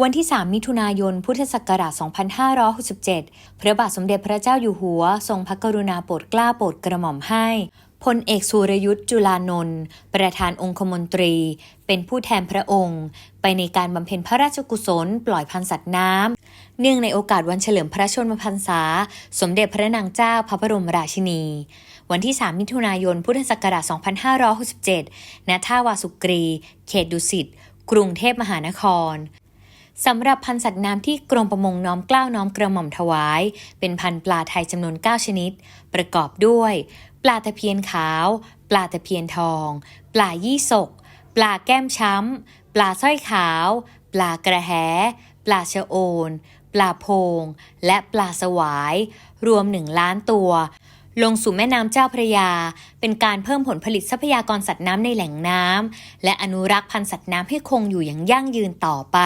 วันที่ 3 มิถุนายน พุทธศักราช 2567 พระบาทสมเด็จพระเจ้าอยู่หัว ทรงพระกรุณาโปรดเกล้าโปรดกระหม่อมให้พลเอกสุรยุทธ์จุลานนท์ประธานองคมนตรี เป็นผู้แทนพระองค์ ไปในการบำเพ็ญพระราชกุศล ปล่อยพันธ์สัตว์น้ำ เนื่องในโอกาสวันเฉลิมพระชนมพรรษา สมเด็จพระนางเจ้าพระบรมราชินี วันที่ 3 มิถุนายน พุทธศักราช 2567 ณ ท่าวาสุกรี เขตดุสิต กรุงเทพมหานคร สำหรับพันธุ์สัตว์น้ำที่กรมประมงน้อมกล้าวน้อมกระหม่อมถวาย เป็นพันธุ์ปลาไทยจำนวน 9 ชนิด ประกอบด้วย ปลาตะเพียนขาว ปลาตะเพียนทอง ปลายี่สก ปลาแก้มช้ำ ปลาสร้อยขาว ปลากระแห ปลาชะโอน ปลาโพง และปลาสวาย รวม1ล้านตัวลงสู่แม่น้ำเจ้าพระยา เป็นการเพิ่มผลผลิตทรัพยากรสัตว์น้ำในแหล่งน้ำและอนุรักษ์พันธุ์สัตว์น้ำให้คงอยู่อย่างยั่งยืนต่อไป